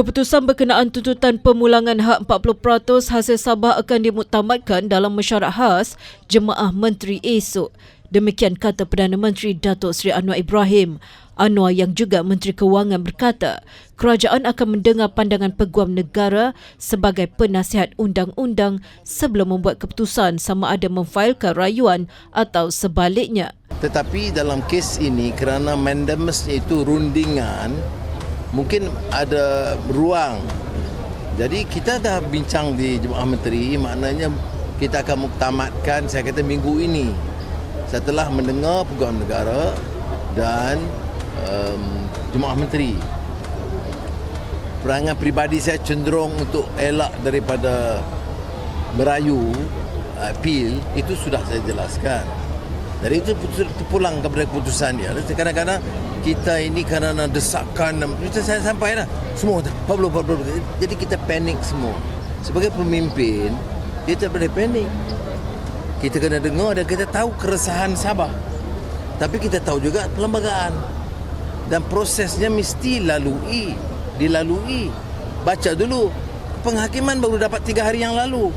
Keputusan berkenaan tuntutan pemulangan hak 40% hasil Sabah akan dimuktamadkan dalam mesyuarat khas Jemaah Menteri esok. Demikian kata Perdana Menteri Datuk Seri Anwar Ibrahim. Anwar yang juga Menteri Kewangan berkata, kerajaan akan mendengar pandangan peguam negara sebagai penasihat undang-undang sebelum membuat keputusan sama ada memfailkan rayuan atau sebaliknya. Tetapi dalam kes ini kerana mandamusnya itu rundingan, mungkin ada ruang. Jadi kita dah bincang di Jemaah Menteri, maknanya kita akan muktamadkan saya kata minggu ini setelah mendengar peguam negara dan um, Jemaah Menteri. Perangai peribadi saya cenderung untuk elak daripada merayu appeal itu sudah saya jelaskan. Dari itu terpulang kepada keputusan dia. Kadang-kadang kita ini kerana desakan, macam saya sampai dah. Semua, 40, 40. Jadi kita panik semua. Sebagai pemimpin, kita tak boleh panik. Kita kena dengar dan kita tahu keresahan Sabah. Tapi kita tahu juga perlembagaan. Dan prosesnya mesti lalui, dilalui. Baca dulu. Penghakiman baru dapat tiga hari yang lalu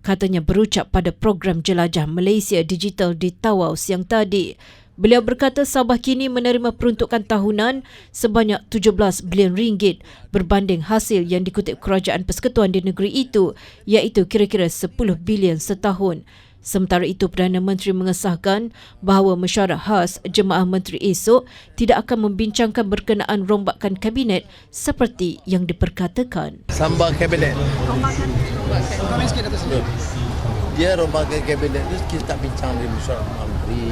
katanya berucap pada program jelajah Malaysia Digital di Tawau siang tadi. Beliau berkata Sabah kini menerima peruntukan tahunan sebanyak 17 bilion ringgit berbanding hasil yang dikutip Kerajaan Persekutuan di negeri itu iaitu kira-kira 10 bilion setahun. Sementara itu Perdana Menteri mengesahkan bahawa mesyuarat khas Jemaah Menteri esok tidak akan membincangkan berkenaan rombakan kabinet seperti yang diperkatakan. Sambal kabinet. Rombakan. Dia rombakan kabinet itu kita tak bincang di mesyuarat Menteri.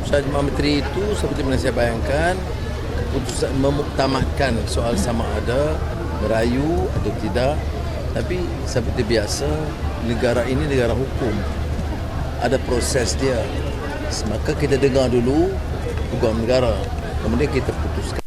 Mesyuarat Menteri itu seperti mana saya bayangkan keputusan memuktamadkan soal sama ada merayu atau tidak. Tapi seperti biasa negara ini negara hukum ada proses dia. Maka kita dengar dulu peguam negara. Kemudian kita putuskan.